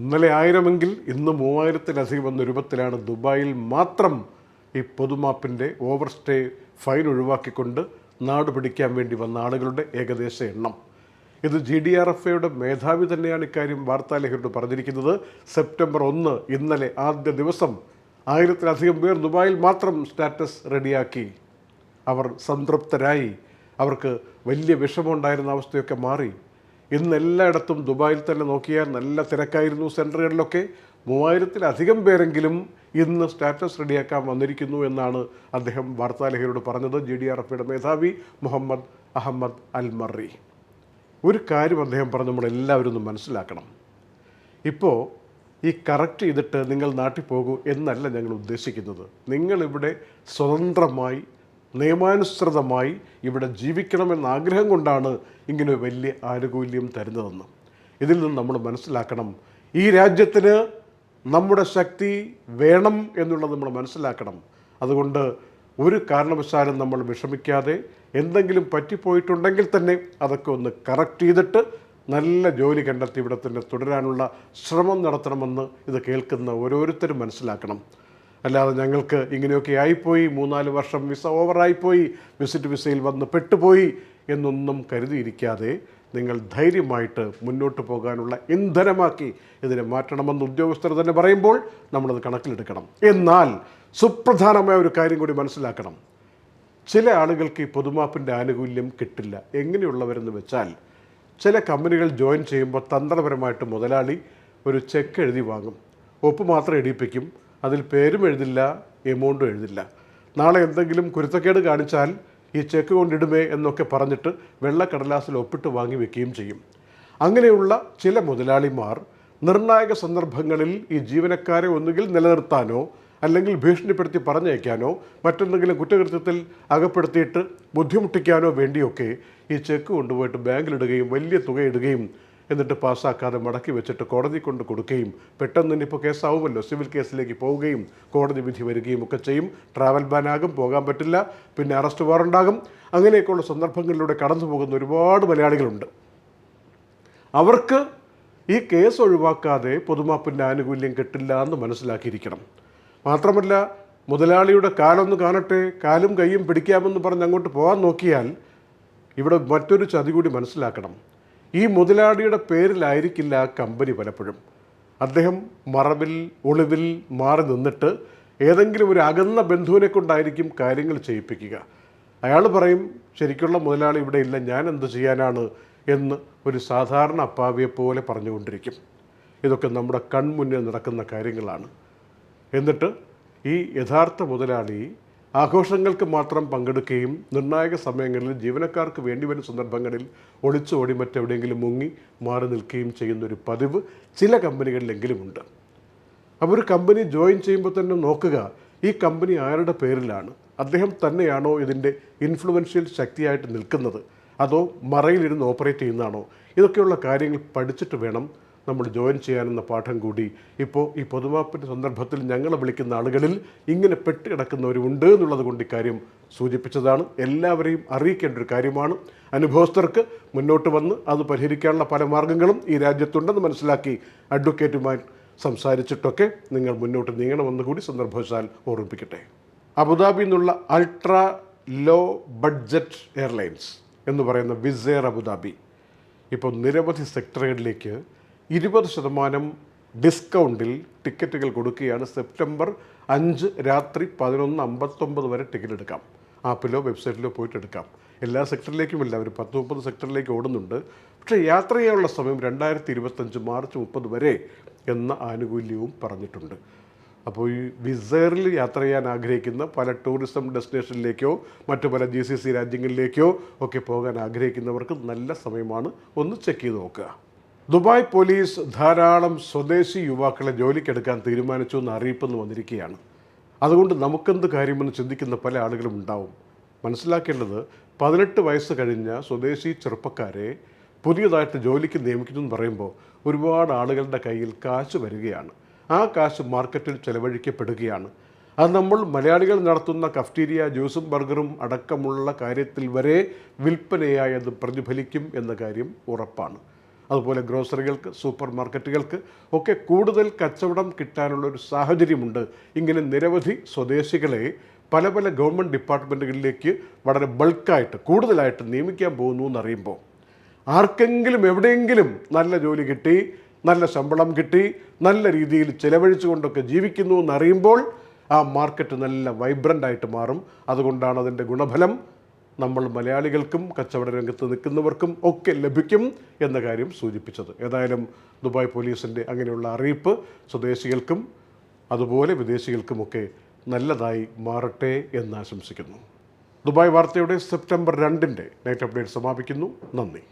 ഇന്നലെ ആയിരമെങ്കിൽ ഇന്ന് മൂവായിരത്തിലധികം എന്ന രൂപത്തിലാണ് ദുബായിൽ മാത്രം ഈ പൊതുമാപ്പിന്റെ ഓവർ സ്റ്റേ ഫൈൻ ഒഴിവാക്കിക്കൊണ്ട് നാട് പിടിക്കാൻ വേണ്ടി വന്ന ആളുകളുടെ ഏകദേശ എണ്ണം. ഇത് ജി ഡി ആർ എഫ് എയുടെ മേധാവി തന്നെയാണ് ഇക്കാര്യം വാർത്താലേഖരോട് പറഞ്ഞിരിക്കുന്നത്. സെപ്റ്റംബർ ഒന്ന് ഇന്നലെ ആദ്യ ദിവസം ആയിരത്തിലധികം പേർ ദുബായിൽ മാത്രം സ്റ്റാറ്റസ് റെഡിയാക്കി. അവർ സംതൃപ്തരായി. അവർക്ക് വലിയ വിഷമമുണ്ടായിരുന്ന അവസ്ഥയൊക്കെ മാറി. ഇന്ന് എല്ലായിടത്തും ദുബായിൽ തന്നെ നോക്കിയാൽ നല്ല തിരക്കായിരുന്നു സെന്ററുകളിലൊക്കെ. മൂവായിരത്തിലധികം പേരെങ്കിലും ഇന്ന് സ്റ്റാറ്റസ് റെഡിയാക്കാൻ വന്നിരിക്കുന്നു എന്നാണ് അദ്ദേഹം വാർത്താലേഖകരോട് പറഞ്ഞത്. ജി ഡി ആർ എഫിയുടെ മേധാവി മുഹമ്മദ് അഹമ്മദ് അൽ മറി ഒരു കാര്യം അദ്ദേഹം പറഞ്ഞ് നമ്മളെല്ലാവരും ഒന്ന് മനസ്സിലാക്കണം. ഇപ്പോൾ ഈ കറക്റ്റ് ചെയ്തിട്ട് നിങ്ങൾ നാട്ടിൽ പോകൂ എന്നല്ല ഞങ്ങൾ ഉദ്ദേശിക്കുന്നത്. നിങ്ങളിവിടെ സ്വതന്ത്രമായി നിയമാനുസൃതമായി ഇവിടെ ജീവിക്കണമെന്ന ആഗ്രഹം കൊണ്ടാണ് ഇങ്ങനെ വലിയ ആനുകൂല്യം തരുന്നതെന്ന്. ഇതിൽ നിന്ന് നമ്മൾ മനസ്സിലാക്കണം ഈ രാജ്യത്തിന് നമ്മുടെ ശക്തി വേണം എന്നുള്ളത് നമ്മൾ മനസ്സിലാക്കണം. അതുകൊണ്ട് ഒരു കാരണവശാലും നമ്മൾ വിഷമിക്കാതെ എന്തെങ്കിലും പറ്റിപ്പോയിട്ടുണ്ടെങ്കിൽ തന്നെ അതൊക്കെ ഒന്ന് കറക്റ്റ് ചെയ്തിട്ട് നല്ല ജോലി കണ്ടെത്തി ഇവിടെ തന്നെ തുടരാനുള്ള ശ്രമം നടത്തണമെന്ന് ഇത് കേൾക്കുന്ന ഓരോരുത്തരും മനസ്സിലാക്കണം. അല്ലാതെ ഞങ്ങൾക്ക് ഇങ്ങനെയൊക്കെ ആയിപ്പോയി മൂന്നാൽ വർഷം വിസ ഓവറായിപ്പോയി വിസിറ്റ് വിസയിൽ വന്ന് പെട്ടുപോയി എന്നൊന്നും കരുതിയിരിക്കാതെ നിങ്ങൾ ധൈര്യമായിട്ട് മുന്നോട്ട് പോകാനുള്ള ഇന്ധനമാക്കി ഇതിനെ മാറ്റണമെന്ന് ഉദ്യോഗസ്ഥർ തന്നെ പറയുമ്പോൾ നമ്മളത് കണക്കിലെടുക്കണം. എന്നാൽ സുപ്രധാനമായ ഒരു കാര്യം കൂടി മനസ്സിലാക്കണം. ചില ആളുകൾക്ക് ഈ പൊതുമാപ്പിന്റെ ആനുകൂല്യം കിട്ടില്ല. എങ്ങനെയുള്ളവരെന്ന് വെച്ചാൽ ചില കമ്പനികൾ ജോയിൻ ചെയ്യുമ്പോൾ തന്ത്രപരമായിട്ട് മുതലാളി ഒരു ചെക്ക് എഴുതി വാങ്ങും. ഒപ്പ് മാത്രം എഴുതിപ്പിക്കും. അതിൽ പേരും എഴുതില്ല എമൗണ്ടും എഴുതില്ല. നാളെ എന്തെങ്കിലും കുരുത്തക്കേട് കാണിച്ചാൽ ഈ ചെക്ക് കൊണ്ടിടുമേ എന്നൊക്കെ പറഞ്ഞിട്ട് വെള്ളക്കടലാസിൽ ഒപ്പിട്ട് വാങ്ങി വെക്കുകയും ചെയ്യും. അങ്ങനെയുള്ള ചില മുതലാളിമാർ നിർണായക സന്ദർഭങ്ങളിൽ ഈ ജീവനക്കാരെ ഒന്നുകിൽ നിലനിർത്താനോ അല്ലെങ്കിൽ ഭീഷണിപ്പെടുത്തി പറഞ്ഞയക്കാനോ മറ്റെന്തെങ്കിലും കുറ്റകൃത്യത്തിൽ അകപ്പെടുത്തിയിട്ട് ബുദ്ധിമുട്ടിക്കാനോ വേണ്ടിയൊക്കെ ഈ ചെക്ക് കൊണ്ടുപോയിട്ട് ബാങ്കിലിടുകയും വലിയ തുക ഇടുകയും എന്നിട്ട് പാസ്സാക്കാതെ മടക്കി വെച്ചിട്ട് കോടതി കൊണ്ട് കൊടുക്കുകയും പെട്ടെന്ന് ഇപ്പോൾ കേസാവുമല്ലോ. സിവിൽ കേസിലേക്ക് പോവുകയും കോടതി വിധി വരികയും ഒക്കെ ചെയ്യും. ട്രാവൽ ബാനാകും പോകാൻ പറ്റില്ല പിന്നെ അറസ്റ്റ് വാറണ്ടാകും. അങ്ങനെയൊക്കെയുള്ള സന്ദർഭങ്ങളിലൂടെ കടന്നു പോകുന്ന ഒരുപാട് മലയാളികളുണ്ട്. അവർക്ക് ഈ കേസ് ഒഴിവാക്കാതെ പൊതുമാപ്പിന്റെ ആനുകൂല്യം കിട്ടില്ല എന്ന് മനസ്സിലാക്കിയിരിക്കണം. മാത്രമല്ല മുതലാളിയുടെ കാലൊന്ന് കാണട്ടെ കാലും കൈയും പിടിക്കാമെന്ന് പറഞ്ഞ് അങ്ങോട്ട് പോകാൻ നോക്കിയാൽ ഇവിടെ മറ്റൊരു ചതി കൂടി മനസ്സിലാക്കണം. ഈ മുതലാളിയുടെ പേരിലായിരിക്കില്ല ആ കമ്പനി പലപ്പോഴും. അദ്ദേഹം മറവിൽ ഒളിവിൽ മാറി നിന്നിട്ട് ഏതെങ്കിലും ഒരു അകന്ന ബന്ധുവിനെ കൊണ്ടായിരിക്കും കാര്യങ്ങൾ ചെയ്യിപ്പിക്കുക. അയാൾ പറയും ശരിക്കുള്ള മുതലാളി ഇവിടെ ഇല്ല ഞാൻ എന്ത് ചെയ്യാനാണ്? എന്ന് ഒരു സാധാരണ അപ്പാവിയെ പോലെ പറഞ്ഞുകൊണ്ടിരിക്കും. ഇതൊക്കെ നമ്മുടെ കൺമുന്നിൽ നടക്കുന്ന കാര്യങ്ങളാണ്. എന്നിട്ട് ഈ യഥാർത്ഥ മുതലാളി ആഘോഷങ്ങൾക്ക് മാത്രം പങ്കെടുക്കുകയും നിർണായക സമയങ്ങളിൽ ജീവനക്കാർക്ക് വേണ്ടി വരുന്ന സന്ദർഭങ്ങളിൽ ഒളിച്ചോടി മറ്റെവിടെയെങ്കിലും മുങ്ങി മാറി നിൽക്കുകയും ചെയ്യുന്ന ഒരു പതിവ് ചില കമ്പനികളിലെങ്കിലും ഉണ്ട് അപ്പോൾ ഒരു കമ്പനി ജോയിൻ ചെയ്യുമ്പോൾ തന്നെ നോക്കുക ഈ കമ്പനി ആരുടെ പേരിലാണ്? അദ്ദേഹം തന്നെയാണോ ഇതിന്റെ ഇൻഫ്ലുവൻഷ്യൽ ശക്തിയായിട്ട് നിൽക്കുന്നത്? അതോ മറയിലിരുന്ന് ഓപ്പറേറ്റ് ചെയ്യുന്നതാണോ? ഇതൊക്കെയുള്ള കാര്യങ്ങൾ പഠിച്ചിട്ട് വേണം നമ്മൾ ജോയിൻ ചെയ്യാനെന്ന പാഠം കൂടി ഇപ്പോൾ ഈ പൊതുമാപ്പിന്റെ സന്ദർഭത്തിൽ ഞങ്ങളെ വിളിക്കുന്ന ആളുകളിൽ ഇങ്ങനെ പെട്ട് കിടക്കുന്നവരുമുണ്ട് എന്നുള്ളത് കൊണ്ട് ഇക്കാര്യം സൂചിപ്പിച്ചതാണ്. എല്ലാവരെയും അറിയിക്കേണ്ട ഒരു കാര്യമാണ്. അനുഭവസ്ഥർക്ക് മുന്നോട്ട് വന്ന് അത് പരിഹരിക്കാനുള്ള പല മാർഗങ്ങളും ഈ രാജ്യത്തുണ്ടെന്ന് മനസ്സിലാക്കി അഡ്വക്കേറ്റുമായി സംസാരിച്ചിട്ടൊക്കെ നിങ്ങൾ മുന്നോട്ട് നീങ്ങണമെന്ന് കൂടി സന്ദർഭവശാൽ ഓർമ്മിപ്പിക്കട്ടെ. അബുദാബിയിൽ നിന്നുള്ള അൾട്രാ ലോ ബഡ്ജറ്റ് എയർലൈൻസ് എന്ന് പറയുന്ന വിസെയർ അബുദാബി. ഇപ്പോൾ നിരവധി സെക്ടറുകളിലേക്ക് ഇരുപത് ശതമാനം ഡിസ്കൗണ്ടിൽ ടിക്കറ്റുകൾ കൊടുക്കുകയാണ് സെപ്റ്റംബർ അഞ്ച് രാത്രി പതിനൊന്ന് അമ്പത്തൊമ്പത് വരെ ടിക്കറ്റ് എടുക്കാം. ആപ്പിലോ വെബ്സൈറ്റിലോ പോയിട്ട് എടുക്കാം. എല്ലാ സെക്ടറിലേക്കും ഇല്ല ഒരു പത്ത് മുപ്പത് സെക്ടറിലേക്ക് ഓടുന്നുണ്ട്. പക്ഷേ യാത്ര ചെയ്യാനുള്ള സമയം രണ്ടായിരത്തി ഇരുപത്തഞ്ച് മാർച്ച് മുപ്പത് വരെ എന്ന ആനുകൂല്യവും പറഞ്ഞിട്ടുണ്ട്. അപ്പോൾ ഈ വിസേറിൽ യാത്ര ചെയ്യാൻ ആഗ്രഹിക്കുന്ന പല ടൂറിസം ഡെസ്റ്റിനേഷനിലേക്കോ മറ്റു പല ജി സി സി രാജ്യങ്ങളിലേക്കോ ഒക്കെ പോകാൻ ആഗ്രഹിക്കുന്നവർക്ക് നല്ല സമയമാണ്. ഒന്ന് ചെക്ക് ചെയ്ത് നോക്കുക. ദുബായ് പോലീസ് ധാരാളം സ്വദേശി യുവാക്കളെ ജോലിക്കെടുക്കാൻ തീരുമാനിച്ചു എന്ന് അറിയിപ്പെന്ന് വന്നിരിക്കുകയാണ്. അതുകൊണ്ട് നമുക്കെന്ത് കാര്യമെന്ന് ചിന്തിക്കുന്ന പല ആളുകളും ഉണ്ടാവും. മനസ്സിലാക്കേണ്ടത് പതിനെട്ട് വയസ്സ് കഴിഞ്ഞ സ്വദേശി ചെറുപ്പക്കാരെ പുതിയതായിട്ട് ജോലിക്ക് നിയമിക്കുന്നു എന്ന് പറയുമ്പോൾ ഒരുപാട് ആളുകളുടെ കയ്യിൽ കാശ് വരികയാണ്. ആ കാശ് മാർക്കറ്റിൽ ചെലവഴിക്കപ്പെടുകയാണ്. അത് നമ്മൾ മലയാളികൾ നടത്തുന്ന കഫ്റ്റീരിയ ജ്യൂസും ബർഗറും അടക്കമുള്ള കാര്യത്തിൽ വരെ വിൽപ്പനയായി അത് പ്രതിഫലിക്കും എന്ന കാര്യം ഉറപ്പാണ്. അതുപോലെ ഗ്രോസറികൾക്ക് സൂപ്പർ മാർക്കറ്റുകൾക്ക് ഒക്കെ കൂടുതൽ കച്ചവടം കിട്ടാനുള്ള ഒരു സാഹചര്യമുണ്ട്. ഇങ്ങനെ നിരവധി സ്വദേശികളെ പല പല ഗവൺമെന്റ് ഡിപ്പാർട്ട്മെന്റുകളിലേക്ക് വളരെ ബൾക്കായിട്ട് കൂടുതലായിട്ട് നിയമിക്കാൻ പോകുന്നു എന്നറിയുമ്പോൾ ആർക്കെങ്കിലും എവിടെയെങ്കിലും നല്ല ജോലി കിട്ടി നല്ല ശമ്പളം കിട്ടി നല്ല രീതിയിൽ ചിലവഴിച്ചുകൊണ്ടൊക്കെ ജീവിക്കുന്നു എന്നറിയുമ്പോൾ ആ മാർക്കറ്റ് നല്ല വൈബ്രന്റ് ആയിട്ട് മാറും. അതുകൊണ്ടാണ് അതിന്റെ ഗുണഫലം നമ്മൾ മലയാളികൾക്കും കച്ചവട രംഗത്ത് നിൽക്കുന്നവർക്കും ഒക്കെ ലഭിക്കും എന്ന കാര്യം സൂചിപ്പിച്ചത്. ഏതായാലും ദുബായ് പോലീസിന്റെ അങ്ങനെയുള്ള അറിയിപ്പ് സ്വദേശികൾക്കും അതുപോലെ വിദേശികൾക്കുമൊക്കെ നല്ലതായി മാറട്ടെ എന്ന് ആശംസിക്കുന്നു. ദുബായ് വാർത്തയുടെ സെപ്റ്റംബർ രണ്ടിന്റെ നൈറ്റ് അപ്ഡേറ്റ് സമാപിക്കുന്നു. നന്ദി.